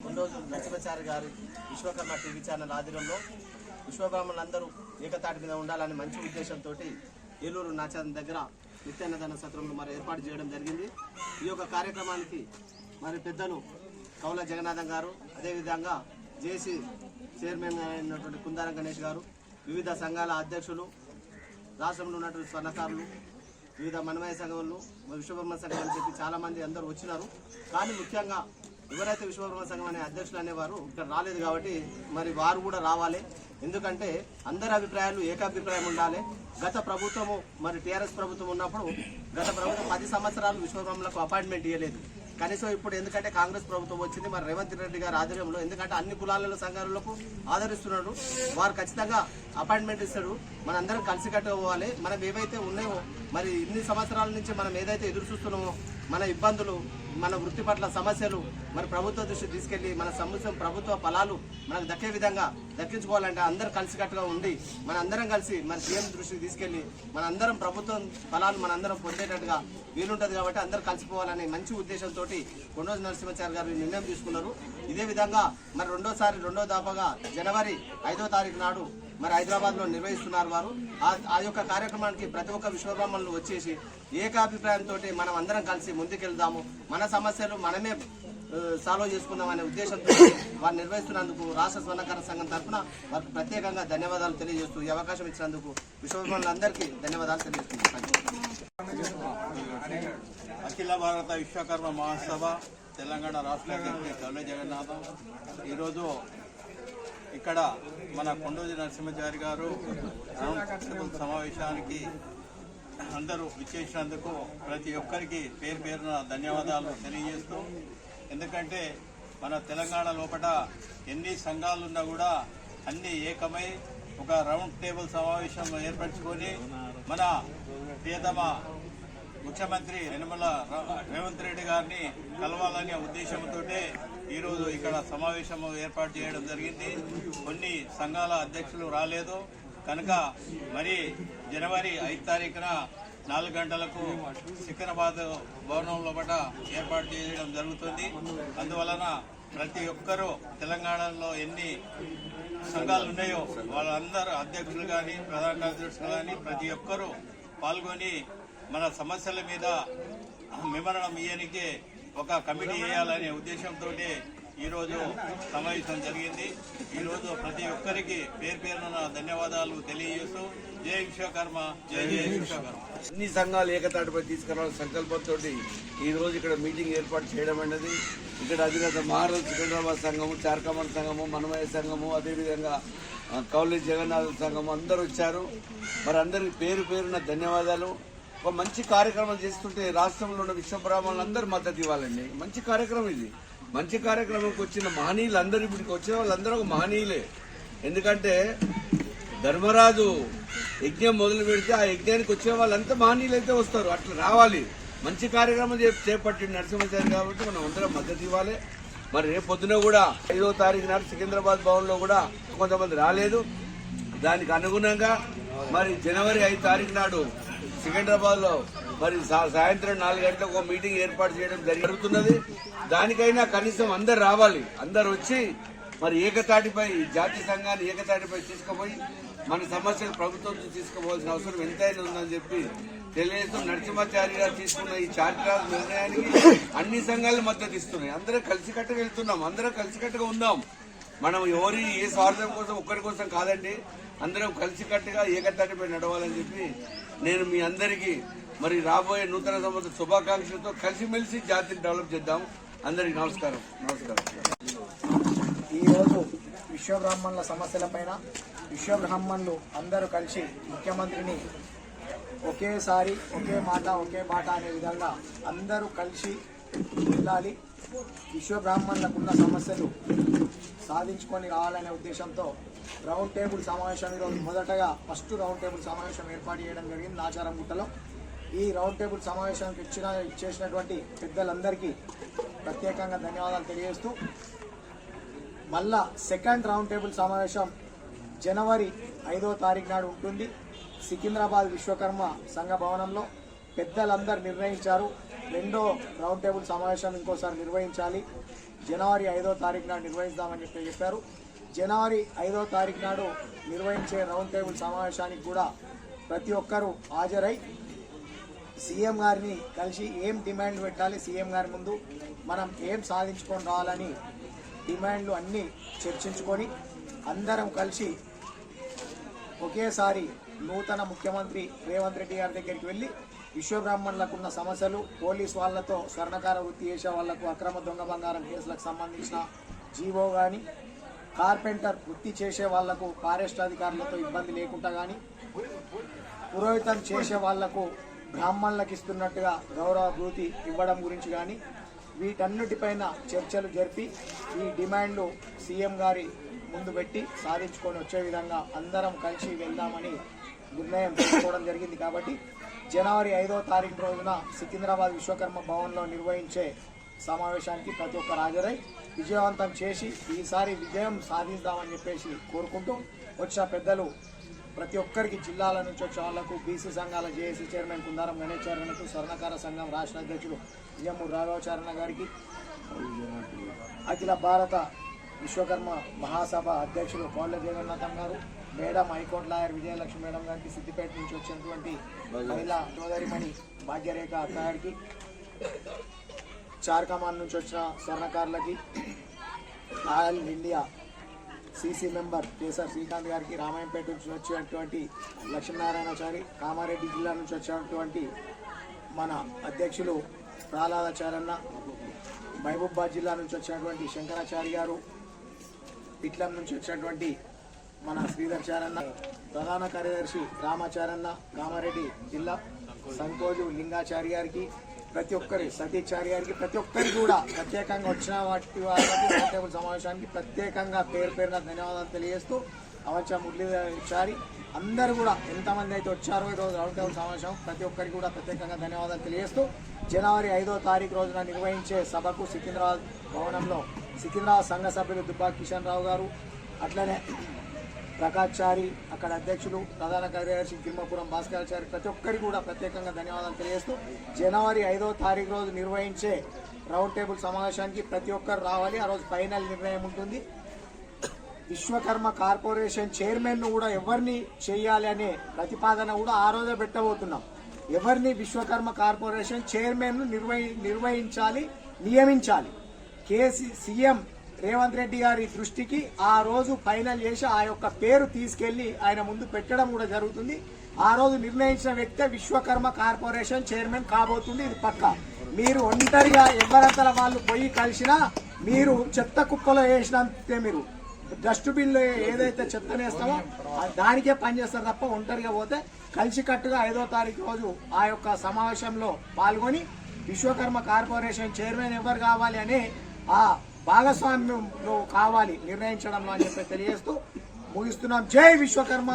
రోజు నరసింహాచారి గారి Vishwakarma TV channel ఆధ్వర్యంలో విశ్వబ్రాహ్మణులందరూ ఏకతాటి మీద ఉండాలని మంచి ఉద్దేశంతో ఏలూరు నాచారం దగ్గర నిత్యాన్నదాన సత్రంలో మరి ఏర్పాటు చేయడం జరిగింది. ఈ యొక్క కార్యక్రమానికి మరి పెద్దలు కౌల జగన్నాథం గారు అదేవిధంగా జేసీ చైర్మన్ అయినటువంటి కుందారం గణేష్ గారు వివిధ సంఘాల అధ్యక్షులు రాష్ట్రంలో ఉన్నటువంటి స్వర్ణకారులు వివిధ మనమయ సంఘంలో విశ్వబ్రహ్మ సంఘం అని చెప్పి చాలామంది అందరూ వచ్చినారు. కానీ ముఖ్యంగా ఎవరైతే విశ్వకర్మ సంఘం అనే అధ్యక్షులు అనేవారు ఇక్కడ రాలేదు కాబట్టి మరి వారు కూడా రావాలి. ఎందుకంటే అందరి అభిప్రాయాలు ఏకాభిప్రాయం ఉండాలి. గత ప్రభుత్వము మరి టీఆర్ఎస్ ప్రభుత్వం ఉన్నప్పుడు గత ప్రభుత్వం పది సంవత్సరాలు విశ్వకర్మలకు అపాయింట్మెంట్ ఇవ్వలేదు కనీసం ఇప్పుడు ఎందుకంటే కాంగ్రెస్ ప్రభుత్వం వచ్చింది మరి రేవంత్ రెడ్డి గారి ఆధ్వర్యంలో ఎందుకంటే అన్ని కులాలలో సంఘాలకు ఆదరిస్తున్నాడు. వారు ఖచ్చితంగా అపాయింట్మెంట్ ఇస్తాడు. మనందరం కలిసి పోవాలి మనం ఏవైతే ఉన్నాయో మరి ఇన్ని సంవత్సరాల నుంచి మనం ఏదైతే ఎదురు చూస్తున్నామో మన ఇబ్బందులు మన వృత్తి పట్ల సమస్యలు మరి ప్రభుత్వ దృష్టి తీసుకెళ్ళి మన సమస్య ప్రభుత్వ ఫలాలు మనకు దక్కే విధంగా దక్కించుకోవాలంటే అందరం కలిసికట్టుగా ఉండి మన అందరం కలిసి మన సీఎం దృష్టికి తీసుకెళ్ళి మన అందరం ప్రభుత్వం ఫలాలు మన అందరం పొందేటట్టుగా వీలుంటుంది కాబట్టి అందరూ కలిసిపోవాలనే మంచి ఉద్దేశంతో కొండోజు నరసింహాచారి గారు నిర్ణయం తీసుకున్నారు. ఇదే విధంగా మరి రెండోసారి రెండో దాపాగా జనవరి ఐదో తారీఖు నాడు మరి హైదరాబాద్లో నిర్వహిస్తున్నారు వారు. ఆ- ఆ యొక్క కార్యక్రమానికి ప్రతి ఒక్క విశ్వబ్రహ్మణులు వచ్చేసి ఏకాభిప్రాయంతో మనం అందరం కలిసి ముందుకెళ్దాము. మన సమస్యలు మనమే సాల్వ్ చేసుకుందాం అనే ఉద్దేశంతో వారు నిర్వహిస్తున్నందుకు రాష్ట్ర స్వర్ణకార సంఘం తరఫున వారికి ప్రత్యేకంగా ధన్యవాదాలు తెలియజేస్తూ ఈ అవకాశం ఇచ్చినందుకు విశ్వబ్రహ్మణులందరికీ ధన్యవాదాలు తెలియజేస్తున్నాను. అఖిల భారత విశ్వకర్మ మహాసభ తెలంగాణ రాష్ట్ర అధ్యక్షుడు కల్లు జగన్నాథం. ఈరోజు ఇక్కడ మన కొండోజి నరసింహచారి గారు రౌండ్ సమావేశానికి అందరూ విచ్చేసినందుకు ప్రతి ఒక్కరికి పేరు పేరున ధన్యవాదాలు తెలియజేస్తూ ఎందుకంటే మన తెలంగాణ లోపల ఎన్ని సంఘాలున్నా కూడా అన్ని ఏకమై ఒక రౌండ్ టేబుల్ సమావేశం ఏర్పరచుకొని మన ప్రియతమ ముఖ్యమంత్రి యనమల రేవంత్ రెడ్డి గారిని కలవాలనే ఉద్దేశంతో ఈరోజు ఇక్కడ సమావేశం ఏర్పాటు చేయడం జరిగింది. కొన్ని సంఘాల అధ్యక్షులు రాలేదు. కనుక మరి జనవరి ఐదు తారీఖున నాలుగు గంటలకు సికింద్రాబాద్ భవనంలో పట ఏర్పాటు చేయడం జరుగుతుంది. అందువలన ప్రతి ఒక్కరూ తెలంగాణలో ఎన్ని సంఘాలు ఉన్నాయో వాళ్ళందరూ అధ్యక్షులు కానీ ప్రధాన కార్యదర్శులు కానీ ప్రతి ఒక్కరూ పాల్గొని మన సమస్యల మీద మిమరణం ఇయ్యనికే ఒక కమిటీ వేయాలనే ఉద్దేశంతో ఈరోజు సమావేశం జరిగింది. ఈరోజు ప్రతి ఒక్కరికి పేరు పేరున ధన్యవాదాలు తెలియజేస్తూ జై విశ్వకర్మ జై జై విశ్వకర్మ. అన్ని సంఘాలు ఏకతాటిపై తీసుకురావాలని సంకల్పంతో ఈరోజు ఇక్కడ మీటింగ్ ఏర్పాటు చేయడం అనేది ఇక్కడ అధినేత మహారాజు సికింద్రాబాద్ సంఘము చార్కమన్ సంఘము మనమయ సంఘము అదేవిధంగా కౌలి జగన్నాథ్ సంఘము అందరూ వచ్చారు. మరి అందరికి పేరు పేరున ధన్యవాదాలు. ఒక మంచి కార్యక్రమం చేస్తుంటే రాష్ట్రంలో ఉన్న విశ్వబ్రాహ్మణులందరూ మద్దతు ఇవ్వాలండి. మంచి కార్యక్రమం ఇది. మంచి కార్యక్రమంకి వచ్చిన మహనీయులు అందరూ ఇప్పటికి వచ్చిన వాళ్ళందరూ ఒక మహనీయులే. ఎందుకంటే ధర్మరాజు యజ్ఞం మొదలు పెడితే ఆ యజ్ఞానికి వచ్చే వాళ్ళంతా మహనీయులు అయితే వస్తారు. అట్లా రావాలి. మంచి కార్యక్రమం చే- చేపట్టి నరసింహాచారి కాబట్టి మనం అందరం మద్దతు ఇవ్వాలి. మరి రేపు పొద్దున కూడా ఐదో తారీఖు నాడు సికింద్రాబాద్ భవన్లో కూడా కొంతమంది రాలేదు. దానికి అనుగుణంగా మరి జనవరి ఐదు తారీఖు నాడు సికింద్రాబాద్లో మరి సాయంత్రం నాలుగు గంటలకు ఒక మీటింగ్ ఏర్పాటు చేయడం జరుగుతున్నది. దానికైనా కనీసం అందరు రావాలి. అందరు వచ్చి మరి ఏకతాటిపై ఈ జాతి సంఘాన్ని ఏకతాటిపై తీసుకుపోయి మన సమస్యలు ప్రభుత్వం నుంచి తీసుకోవాల్సిన అవసరం ఎంతైనా ఉందని చెప్పి తెలియజేస్తూ నరసింహాచారి గారు తీసుకున్న ఈ చారిత్రక నిర్ణయానికి అన్ని సంఘాలు మద్దతు ఇస్తున్నాయి. అందరం కలిసికట్టుగా వెళ్తున్నాం. అందరం కలిసికట్టుగా ఉందాం. మనం ఎవరి ఏ స్వార్థం కోసం ఒక్కరి కోసం కాదండి. అందరం కలిసికట్టుగా ఏకతాటిపై నడవాలని చెప్పి నేను మీ అందరికీ మరి రాబోయే నూతన సంవత్సర శుభాకాంక్షలతో కలిసిమెలిసి జాతిని డెవలప్ చేద్దాం. అందరికి నమస్కారం. నమస్కారం. ఈరోజు విశ్వబ్రాహ్మణుల సమస్యలపైన విశ్వబ్రాహ్మణులు అందరూ కలిసి ముఖ్యమంత్రిని ఒకేసారి ఒకే మాట ఒకే మాట అనే విధంగా అందరూ కలిసి వెళ్ళాలి. విశ్వబ్రాహ్మణులకు ఉన్న సమస్యలు సాధించుకొని రావాలనే ఉద్దేశంతో రౌండ్ టేబుల్ సమావేశం ఈరోజు మొదటగా ఫస్ట్ రౌండ్ టేబుల్ సమావేశం ఏర్పాటు చేయడం జరిగింది నాచారం గుట్టలో. ఈ రౌండ్ టేబుల్ సమావేశానికి ఇచ్చిన ఇచ్చేసినటువంటి పెద్దలందరికీ ప్రత్యేకంగా ధన్యవాదాలు తెలియజేస్తూ మళ్ళా సెకండ్ రౌండ్ టేబుల్ సమావేశం జనవరి ఐదో తారీఖు నాడు ఉంటుంది. సికింద్రాబాద్ విశ్వకర్మ సంఘ భవనంలో పెద్దలందరూ నిర్ణయించారు. రెండో రౌండ్ టేబుల్ సమావేశం ఇంకోసారి నిర్వహించాలి. జనవరి ఐదో తారీఖు నాడు నిర్వహిస్తామని చెప్పి చెప్పారు. జనవరి ఐదో తారీఖు నాడు నిర్వహించే రౌండ్ టేబుల్ సమావేశానికి కూడా ప్రతి ఒక్కరూ హాజరై సీఎం గారిని కలిసి ఏం డిమాండ్లు పెట్టాలి సీఎం గారి ముందు మనం ఏం సాధించుకొని రావాలని డిమాండ్లు అన్నీ చర్చించుకొని అందరం కలిసి ఒకేసారి నూతన ముఖ్యమంత్రి రేవంత్ రెడ్డి గారి దగ్గరికి వెళ్ళి విశ్వబ్రాహ్మణులకు ఉన్న సమస్యలు పోలీస్ వాళ్ళతో స్వర్ణకార వృత్తి చేసే వాళ్ళకు అక్రమ దొంగ బంగారం కేసులకు సంబంధించిన జీవో కానీ కార్పెంటర్ వృత్తి చేసే వాళ్ళకు ఫారెస్ట్ అధికారులతో ఇబ్బంది లేకుండా కానీ పురోహితం చేసే వాళ్ళకు బ్రాహ్మణులకు ఇస్తున్నట్టుగా గౌరవభూతి ఇవ్వడం గురించి కానీ వీటన్నిటిపైన చర్చలు జరిపి ఈ డిమాండ్లు సీఎం గారి ముందు పెట్టి సాధించుకొని వచ్చే విధంగా అందరం కలిసి వెళ్దామని నిర్ణయం తీసుకోవడం జరిగింది కాబట్టి జనవరి ఐదో తారీఖు రోజున సికింద్రాబాద్ విశ్వకర్మ భవన్లో నిర్వహించే సమావేశానికి ప్రతి ఒక్కరు హాజరై విజయవంతం చేసి ఈసారి విజయం సాధిస్తామని చెప్పేసి కోరుకుంటూ వచ్చిన పెద్దలు ప్రతి ఒక్కరికి జిల్లాల నుంచి వచ్చే వాళ్ళకు బీసీ సంఘాల జేఏసీ చైర్మన్ కుందారం గణేశారణకు స్వర్ణకార సంఘం రాష్ట్ర అధ్యక్షుడు విజయమూరు రాఘవాచారణ గారికి అఖిల భారత విశ్వకర్మ మహాసభ అధ్యక్షులు కోళ్ళ జగన్నాథం గారు madam high court lawyer Vijayalakshmi madam గారికి సిద్దిపేట నుంచి వచ్చినటువంటి మహిళా సోదరిమణి భాగ్యరేఖ అక్క గారికి చార్కమాన్ నుంచి వచ్చిన స్వర్ణకారులకి royal India CC member Kesar Srikanth గారికి రామాయంపేట నుంచి వచ్చినటువంటి లక్ష్మీనారాయణాచారి కామారెడ్డి జిల్లా నుంచి వచ్చినటువంటి మన అధ్యక్షులు ప్రహ్లాదాచారన్న మహబూబాద్ జిల్లా నుంచి వచ్చినటువంటి శంకరాచారి గారు పిట్లం నుంచి వచ్చినటువంటి మన శ్రీధర్ చారన్న ప్రధాన కార్యదర్శి రామాచారన్న కామారెడ్డి జిల్లా సంకోజు లింగాచారి గారికి ప్రతి ఒక్కరి సతీచారి గారికి ప్రతి ఒక్కరికి కూడా ప్రత్యేకంగా వచ్చిన వాటి వారికి సమావేశానికి ప్రత్యేకంగా పేరు పేరున ధన్యవాదాలు తెలియజేస్తూ అవంచ మురళీచారి అందరూ కూడా ఎంతమంది అయితే వచ్చారో ఈరోజు రౌండ్ టేబుల్ సమావేశం ప్రతి ఒక్కరికి కూడా ప్రత్యేకంగా ధన్యవాదాలు తెలియజేస్తూ జనవరి ఐదో తారీఖు రోజున నిర్వహించే సభకు సికింద్రాబాద్ భవనంలో సికింద్రాబాద్ సంఘ సభ్యులు దుబ్బా కిషన్ రావు గారు అట్లనే ప్రకాష్ చారి అక్కడ అధ్యక్షులు ప్రధాన కార్యదర్శి తిమ్మపురం భాస్కరాచారి ప్రతి ఒక్కరికి కూడా ప్రత్యేకంగా ధన్యవాదాలు తెలియజేస్తూ జనవరి ఐదో తారీఖు రోజు నిర్వహించే రౌండ్ టేబుల్ సమావేశానికి ప్రతి ఒక్కరు రావాలి. ఆ రోజు ఫైనల్ నిర్ణయం ఉంటుంది. విశ్వకర్మ కార్పొరేషన్ చైర్మన్ను కూడా ఎవరిని చేయాలి అనే ప్రతిపాదన కూడా ఆ రోజే పెట్టబోతున్నాం. ఎవరిని విశ్వకర్మ కార్పొరేషన్ చైర్మన్ను నిర్వహి నిర్వహించాలి నియమించాలి? కేసీ సీఎం రేవంత్ రెడ్డి గారి దృష్టికి ఆ రోజు ఫైనల్ చేసి ఆ యొక్క పేరు తీసుకెళ్ళి ఆయన ముందు పెట్టడం కూడా జరుగుతుంది. ఆ రోజు నిర్ణయించిన వ్యక్తే విశ్వకర్మ కార్పొరేషన్ చైర్మన్ కాబోతుంది. ఇది పక్క. మీరు ఒంటరిగా ఎవరంతల వాళ్ళు పోయి కలిసినా మీరు చెత్త కుప్పలో వేసినంతే మీరు. డస్ట్బిన్లో ఏదైతే చెత్త వేస్తామో దానికే పనిచేస్తారు తప్ప ఒంటరిగా పోతే కలిసికట్టుగా ఐదో తారీఖు రోజు ఆ యొక్క సమావేశంలో పాల్గొని విశ్వకర్మ కార్పొరేషన్ చైర్మన్ ఎవరు కావాలి అనే ఆ భాగస్వామ్యంలో కావాలి నిర్ణయించడంలో అని చెప్పి తెలియజేస్తూ ముగిస్తున్నాం. జై విశ్వకర్మ.